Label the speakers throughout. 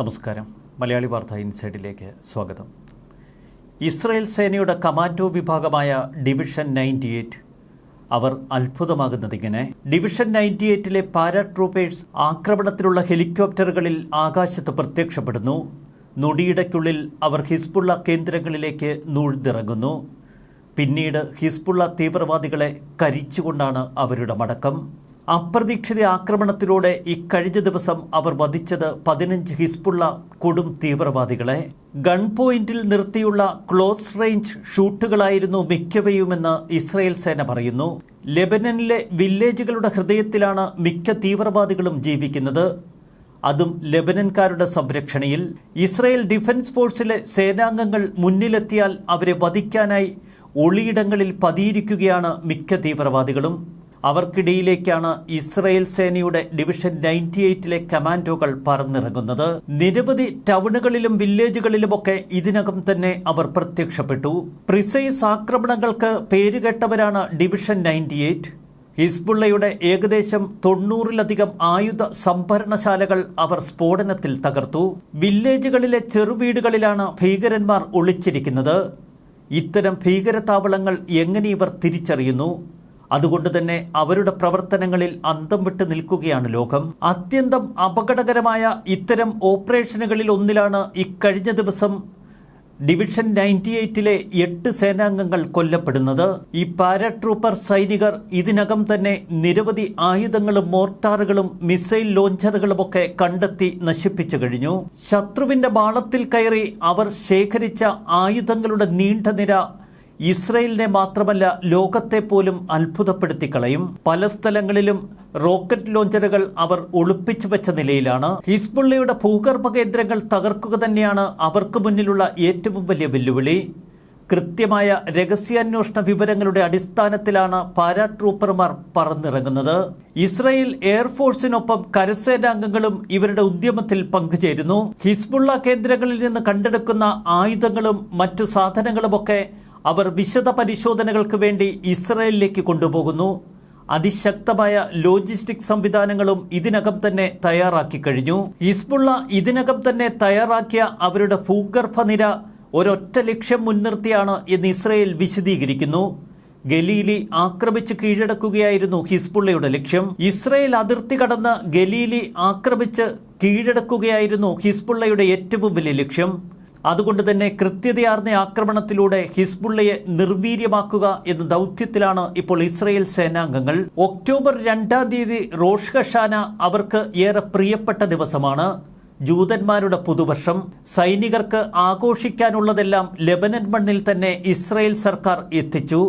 Speaker 1: നമസ്കാരം. മലയാളി വാർത്ത ഇൻസൈഡിലേക്ക് സ്വാഗതം. ഇസ്രയേൽ സേനയുടെ കമാൻഡോ വിഭാഗമായ ഡിവിഷൻ നയന്റി എയ്റ്റ് അവർ അത്ഭുതമാകുന്നതിങ്ങനെ ഡിവിഷൻ നയന്റി എയ്റ്റിലെ പാരാട്രൂപ്പേഴ്സ് ആക്രമണത്തിലുള്ള ഹെലികോപ്റ്ററുകളിൽ ആകാശത്ത് പ്രത്യക്ഷപ്പെടുന്നു. നൊടിയിടയ്ക്കുള്ളിൽ അവർ ഹിസ്ബുള്ള കേന്ദ്രങ്ങളിലേക്ക് നൂഴ്ന്നിറങ്ങുന്നു. പിന്നീട് ഹിസ്ബുള്ള തീവ്രവാദികളെ കരിച്ചുകൊണ്ടാണ് അവരുടെ മടക്കം. അപ്രതീക്ഷിത ആക്രമണത്തിലൂടെ ഇക്കഴിഞ്ഞ ദിവസം അവർ വധിച്ചത് പതിനഞ്ച് ഹിസ്ബുള്ള കൊടും തീവ്രവാദികളെ. ഗൺ പോയിന്റിൽ നിർത്തിയുള്ള ക്ലോസ് റേഞ്ച് ഷൂട്ടുകളായിരുന്നു മിക്കവയുമെന്ന് ഇസ്രയേൽ സേന പറയുന്നു. ലെബനനിലെ വില്ലേജുകളുടെ ഹൃദയത്തിലാണ് മിക്ക തീവ്രവാദികളും ജീവിക്കുന്നത്. അതും ലെബനൻകാരുടെ സംരക്ഷണയിൽ. ഇസ്രയേൽ ഡിഫൻസ് ഫോഴ്സിലെ സേനാംഗങ്ങൾ മുന്നിലെത്തിയാൽ അവരെ വധിക്കാനായി ഒളിയിടങ്ങളിൽ പതിയിരിക്കുകയാണ് മിക്ക തീവ്രവാദികളും. അവർക്കിടയിലേക്കാണ് ഇസ്രയേൽ സേനയുടെ ഡിവിഷൻ നയന്റി എയ്റ്റിലെ കമാൻഡോകൾ പറന്നിറങ്ങുന്നത്. നിരവധി ടൗണുകളിലും വില്ലേജുകളിലുമൊക്കെ ഇതിനകം തന്നെ അവർ പ്രത്യക്ഷപ്പെട്ടു. പ്രിസൈസ് ആക്രമണങ്ങൾക്ക് പേരുകേട്ടവരാണ് ഡിവിഷൻ നയന്റി എയ്റ്റ് ഹിസ്ബുള്ളയുടെ ഏകദേശം തൊണ്ണൂറിലധികം ആയുധ സംഭരണശാലകൾ അവർ സ്ഫോടനത്തിൽ തകർത്തു. വില്ലേജുകളിലെ ചെറുവീടുകളിലാണ് ഭീകരന്മാർ ഒളിച്ചിരിക്കുന്നത്. ഇത്തരം ഭീകരതാവളങ്ങൾ എങ്ങനെ ഇവർ തിരിച്ചറിയുന്നു? അതുകൊണ്ട് തന്നെ അവരുടെ പ്രവർത്തനങ്ങളിൽ അന്തം വിട്ട് നിൽക്കുകയാണ് ലോകം. അത്യന്തം അപകടകരമായ ഇത്തരം ഓപ്പറേഷനുകളിൽ ഒന്നിലാണ് ഇക്കഴിഞ്ഞ ദിവസം ഡിവിഷൻ നയന്റി എയ്റ്റിലെ എട്ട് സേനാംഗങ്ങൾ കൊല്ലപ്പെടുന്നത്. ഈ പാരാട്രൂപ്പർ സൈനികർ ഇതിനകം തന്നെ നിരവധി ആയുധങ്ങളും മോർട്ടാറുകളും മിസൈൽ ലോഞ്ചറുകളുമൊക്കെ കണ്ടെത്തി നശിപ്പിച്ചു കഴിഞ്ഞു. ശത്രുവിന്റെ ബാളത്തിൽ കയറി അവർ ശേഖരിച്ച ആയുധങ്ങളുടെ നീണ്ട നിര ഇസ്രയേലിനെ മാത്രമല്ല ലോകത്തെ പോലും അത്ഭുതപ്പെടുത്തി കളയും പല സ്ഥലങ്ങളിലും റോക്കറ്റ് ലോഞ്ചറുകൾ അവർ ഒളിപ്പിച്ചു വെച്ച നിലയിലാണ്. ഹിസ്ബുള്ളയുടെ ഭൂഗർഭ കേന്ദ്രങ്ങൾ തകർക്കുക തന്നെയാണ് അവർക്ക് മുന്നിലുള്ള ഏറ്റവും വലിയ വെല്ലുവിളി. കൃത്യമായ രഹസ്യാന്വേഷണ വിവരങ്ങളുടെ അടിസ്ഥാനത്തിലാണ് പാരാട്രൂപ്പർമാർ പറന്നിറങ്ങുന്നത്. ഇസ്രായേൽ എയർഫോഴ്സിനൊപ്പം കരസേനാംഗങ്ങളും ഇവരുടെ ഉദ്യമത്തിൽ പങ്കുചേരുന്നു. ഹിസ്ബുള്ള കേന്ദ്രങ്ങളിൽ നിന്ന് കണ്ടെടുക്കുന്ന ആയുധങ്ങളും മറ്റു സാധനങ്ങളുമൊക്കെ അവർ വിശദ പരിശോധനകൾക്ക് വേണ്ടി ഇസ്രയേലിലേക്ക് കൊണ്ടുപോകുന്നു. അതിശക്തമായ ലോജിസ്റ്റിക് സംവിധാനങ്ങളും ഇതിനകം തന്നെ തയ്യാറാക്കി കഴിഞ്ഞു. ഹിസ്ബുള്ള ഇതിനകം തന്നെ തയ്യാറാക്കിയ അവരുടെ ഭൂഗർഭ നിര ഒരൊറ്റ ലക്ഷ്യം മുൻനിർത്തിയാണ് എന്ന് ഇസ്രയേൽ വിശദീകരിക്കുന്നു. ഗലീലി ആക്രമിച്ച് കീഴടക്കുകയായിരുന്നു ഹിസ്ബുള്ളയുടെ ലക്ഷ്യം. ഇസ്രയേൽ അതിർത്തി കടന്ന് ഗലീലി ആക്രമിച്ച് കീഴടക്കുകയായിരുന്നു ഹിസ്ബുള്ളയുടെ ഏറ്റവും വലിയ ലക്ഷ്യം. അതുകൊണ്ട് തന്നെ കൃത്യതയാർന്ന ആക്രമണത്തിലൂടെ ഹിസ്ബുള്ളയെ നിർവീര്യമാക്കുക എന്ന ദൗത്യത്തിലാണ് ഇപ്പോൾ ഇസ്രയേൽ സേനാംഗങ്ങൾ. ഒക്ടോബർ രണ്ടാം തീയതി റോഷ് ഖഷാന അവർക്ക് ഏറെ പ്രിയപ്പെട്ട ദിവസമാണ്. ജൂതന്മാരുടെ പുതുവർഷം സൈനികർക്ക് ആഘോഷിക്കാനുള്ളതെല്ലാം ലെബനൻ മണ്ണിൽ തന്നെ ഇസ്രയേൽ സർക്കാർ എത്തിച്ചു.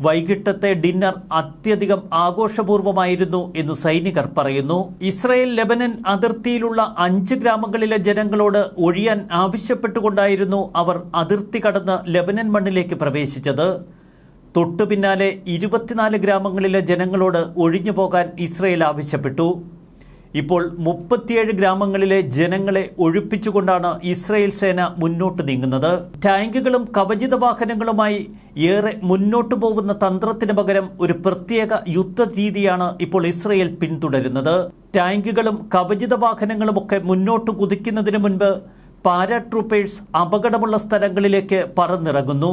Speaker 1: വൈകിട്ടത്തെ ഡിന്നർ അത്യധികം ആഘോഷപൂർവമായിരുന്നു എന്ന് സൈനികർ പറയുന്നു. ഇസ്രയേൽ ലെബനൻ അതിർത്തിയിലുള്ള അഞ്ച് ഗ്രാമങ്ങളിലെ ജനങ്ങളോട് ഒഴിയാൻ ആവശ്യപ്പെട്ടുകൊണ്ടായിരുന്നു അവർ അതിർത്തി കടന്ന് ലെബനൻ മണ്ണിലേക്ക് പ്രവേശിച്ചത്. തൊട്ടു പിന്നാലെ ഇരുപത്തിനാല് ഗ്രാമങ്ങളിലെ ജനങ്ങളോട് ഒഴിഞ്ഞു പോകാൻ ഇസ്രയേൽ ആവശ്യപ്പെട്ടു. ഇപ്പോൾ മുപ്പത്തിയേഴ് ഗ്രാമങ്ങളിലെ ജനങ്ങളെ ഒഴിപ്പിച്ചുകൊണ്ടാണ് ഇസ്രയേൽ സേന മുന്നോട്ട് നീങ്ങുന്നത്. ടാങ്കുകളും കവചിത വാഹനങ്ങളുമായി ഏറെ മുന്നോട്ടു പോകുന്ന തന്ത്രത്തിന് പകരം ഒരു പ്രത്യേക യുദ്ധ രീതിയാണ് ഇപ്പോൾ ഇസ്രയേൽ പിന്തുടരുന്നത്. ടാങ്കുകളും കവചിത വാഹനങ്ങളുമൊക്കെ മുന്നോട്ട് കുതിക്കുന്നതിന് മുൻപ് പാരാട്രൂപ്പേഴ്സ് അപകടമുള്ള സ്ഥലങ്ങളിലേക്ക് പറന്നിറങ്ങുന്നു.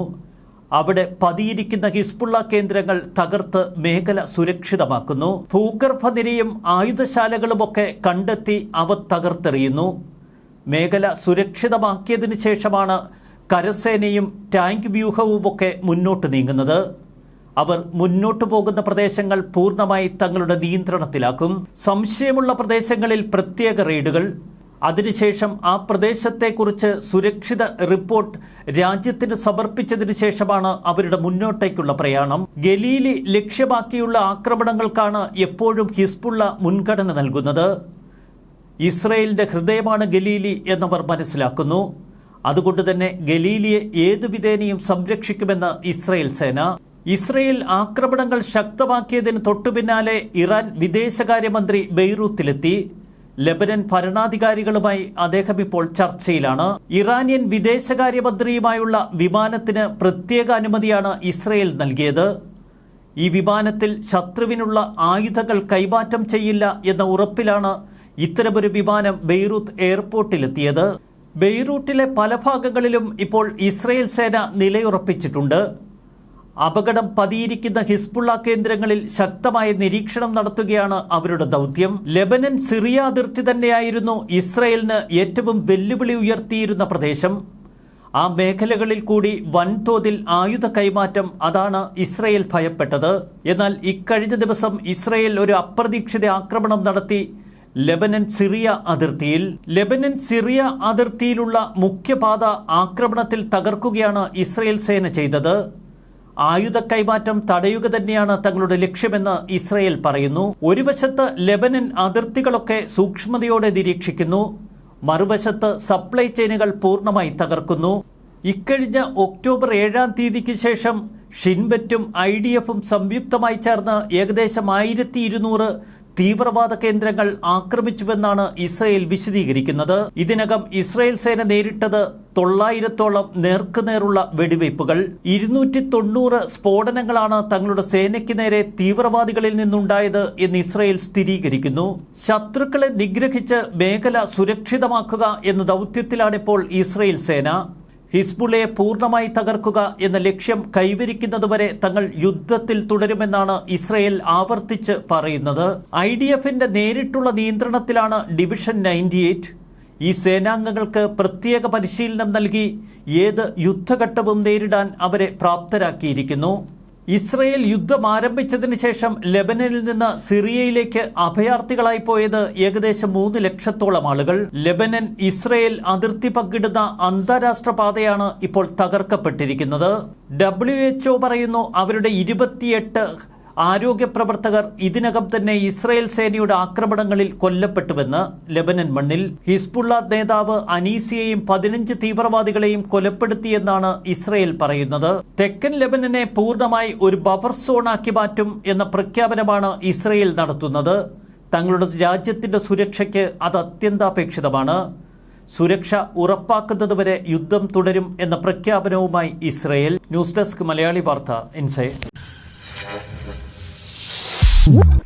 Speaker 1: അവിടെ പതിയിരിക്കുന്ന ഹിസ്ബുള്ള കേന്ദ്രങ്ങൾ തകർത്ത് മേഖല സുരക്ഷിതമാക്കുന്നു. ഭൂഗർഭ നിരയും ആയുധശാലകളുമൊക്കെ കണ്ടെത്തി അവ തകർത്തെറിയുന്നു. മേഖല സുരക്ഷിതമാക്കിയതിനു ശേഷമാണ് കരസേനയും ടാങ്ക് വ്യൂഹവുമൊക്കെ മുന്നോട്ട് നീങ്ങുന്നത്. അവർ മുന്നോട്ടു പോകുന്ന പ്രദേശങ്ങൾ പൂർണമായി തങ്ങളുടെ നിയന്ത്രണത്തിലാക്കും. സംശയമുള്ള പ്രദേശങ്ങളിൽ പ്രത്യേക റെയ്ഡുകൾ അതിനുശേഷം ആ പ്രദേശത്തെക്കുറിച്ച് സുരക്ഷിത റിപ്പോർട്ട് രാജ്യത്തിന് സമർപ്പിച്ചതിനു ശേഷമാണ് അവരുടെ മുന്നോട്ടേക്കുള്ള പ്രയാണം. ഗലീലി ലക്ഷ്യമാക്കിയുള്ള ആക്രമണങ്ങൾക്കാണ് എപ്പോഴും ഹിസ്ബുള്ള മുൻഗണന നൽകുന്നത്. ഇസ്രയേലിന്റെ ഹൃദയമാണ് ഗലീലി എന്നവർ മനസ്സിലാക്കുന്നു. അതുകൊണ്ട് തന്നെ ഗലീലിയെ ഏതു വിധേനയും സംരക്ഷിക്കുമെന്ന് ഇസ്രയേൽ സേന. ഇസ്രയേൽ ആക്രമണങ്ങൾ ശക്തമാക്കിയതിന് തൊട്ടുപിന്നാലെ ഇറാൻ വിദേശകാര്യമന്ത്രി ബെയ്റൂത്തിലെത്തി. ലബനൻ ഭരണാധികാരികളുമായി അദ്ദേഹം ഇപ്പോൾ ചർച്ചയിലാണ്. ഇറാനിയൻ വിദേശകാര്യമന്ത്രിയുമായുള്ള വിമാനത്തിന് പ്രത്യേക അനുമതിയാണ് ഇസ്രയേൽ നൽകിയത്. ഈ വിമാനത്തിൽ ശത്രുവിനുള്ള ആയുധങ്ങൾ കൈമാറ്റം ചെയ്യില്ല എന്ന ഉറപ്പിലാണ് ഇത്തരമൊരു വിമാനം ബെയ്റൂത്ത് എയർപോർട്ടിലെത്തിയത്. ബെയ്റൂട്ടിലെ പല ഭാഗങ്ങളിലും ഇപ്പോൾ ഇസ്രയേൽ സേന നിലയുറപ്പിച്ചിട്ടുണ്ട്. അപകടം പതിയിരിക്കുന്ന ഹിസ്ബുള്ള കേന്ദ്രങ്ങളിൽ ശക്തമായ നിരീക്ഷണം നടത്തുകയാണ് അവരുടെ ദൗത്യം. ലെബനൻ സിറിയ അതിർത്തി തന്നെയായിരുന്നു ഇസ്രയേലിന് ഏറ്റവും വെല്ലുവിളി ഉയർത്തിയിരുന്ന പ്രദേശം. ആ മേഖലകളിൽ കൂടി വൻതോതിൽ ആയുധ കൈമാറ്റം അതാണ് ഇസ്രയേൽ ഭയപ്പെട്ടത്. എന്നാൽ ഇക്കഴിഞ്ഞ ദിവസം ഇസ്രയേൽ ഒരു അപ്രതീക്ഷിത ആക്രമണം നടത്തി ലെബനൻ സിറിയ അതിർത്തിയിൽ. ലെബനൻ സിറിയ അതിർത്തിയിലുള്ള മുഖ്യപാത ആക്രമണത്തിൽ തകർക്കുകയാണ് ഇസ്രയേൽ സേന ചെയ്തത്. ആയുധ കൈമാറ്റം തടയുക തന്നെയാണ് തങ്ങളുടെ ലക്ഷ്യമെന്ന് ഇസ്രയേൽ പറയുന്നു. ഒരു വശത്ത് ലെബനൻ അതിർത്തികളൊക്കെ സൂക്ഷ്മതയോടെ നിരീക്ഷിക്കുന്നു. മറുവശത്ത് സപ്ലൈ ചെയിനുകൾ പൂർണമായി തകർക്കുന്നു. ഇക്കഴിഞ്ഞ ഒക്ടോബർ ഏഴാം തീയതിക്ക് ശേഷം ഷിൻബറ്റും ഐ ഡി എഫും സംയുക്തമായി ചേർന്ന് ഏകദേശം ആയിരത്തി ഇരുന്നൂറ് തീവ്രവാദ കേന്ദ്രങ്ങൾ ആക്രമിച്ചുവെന്നാണ് ഇസ്രയേൽ വിശദീകരിക്കുന്നത്. ഇതിനകം ഇസ്രയേൽ സേന നേരിട്ടത് തൊള്ളായിരത്തോളം നേർക്കുനേറുള്ള വെടിവയ്പ്പുകൾ. ഇരുന്നൂറ്റി തൊണ്ണൂറ് സ്ഫോടനങ്ങളാണ് തങ്ങളുടെ സേനയ്ക്ക് നേരെ തീവ്രവാദികളിൽ നിന്നുണ്ടായത് എന്ന് ഇസ്രയേൽ സ്ഥിരീകരിക്കുന്നു. ശത്രുക്കളെ നിഗ്രഹിച്ച് മേഖല സുരക്ഷിതമാക്കുക എന്ന ദൗത്യത്തിലാണിപ്പോൾ ഇസ്രയേൽ സേന. ഹിസ്ബുള്ളയെ പൂർണമായി തകർക്കുക എന്ന ലക്ഷ്യം കൈവരിക്കുന്നതുവരെ തങ്ങൾ യുദ്ധത്തിൽ തുടരുമെന്നാണ് ഇസ്രയേൽ ആവർത്തിച്ച് പറയുന്നത്. ഐ ഡി എഫിന്റെ നേരിട്ടുള്ള നിയന്ത്രണത്തിലാണ് ഡിവിഷൻ നയന്റി ഈ സേനാംഗങ്ങൾക്ക് പ്രത്യേക പരിശീലനം നൽകി ഏത് യുദ്ധഘട്ടവും നേരിടാൻ അവരെ പ്രാപ്തരാക്കിയിരിക്കുന്നു. ഇസ്രയേൽ യുദ്ധം ആരംഭിച്ചതിന് ശേഷം ലെബനനിൽ നിന്ന് സിറിയയിലേക്ക് അഭയാർത്ഥികളായി പോയത് ഏകദേശം മൂന്ന് ലക്ഷത്തോളം ആളുകൾ. ലെബനൻ ഇസ്രയേൽ അതിർത്തി പങ്കിടുന്ന അന്താരാഷ്ട്ര പാതയാണ് ഇപ്പോൾ തകർക്കപ്പെട്ടിരിക്കുന്നത്. ഡബ്ല്യു പറയുന്നു അവരുടെ ഇരുപത്തിയെട്ട് ആരോഗ്യ പ്രവർത്തകർ ഇതിനകം തന്നെ ഇസ്രയേൽ സേനയുടെ ആക്രമണങ്ങളിൽ കൊല്ലപ്പെട്ടുവെന്ന് ലെബനൻ മണ്ണിൽ. ഹിസ്ബുള്ള നേതാവ് അനീസിയെയും പതിനഞ്ച് തീവ്രവാദികളെയും കൊലപ്പെടുത്തിയെന്നാണ് ഇസ്രയേൽ പറയുന്നത്. തെക്കൻ ലെബനനെ പൂർണമായി ഒരു ബഫർ സോണാക്കി മാറ്റും എന്ന പ്രഖ്യാപനമാണ് ഇസ്രയേൽ നടത്തുന്നത്. തങ്ങളുടെ രാജ്യത്തിന്റെ സുരക്ഷയ്ക്ക് അത് അത്യന്താപേക്ഷിതമാണ്. സുരക്ഷ ഉറപ്പാക്കുന്നതുവരെ യുദ്ധം തുടരും എന്ന പ്രഖ്യാപനവുമായി ഇസ്രയേൽ. ന്യൂസ് ഡെസ്ക് മലയാളി വാർത്ത Woo!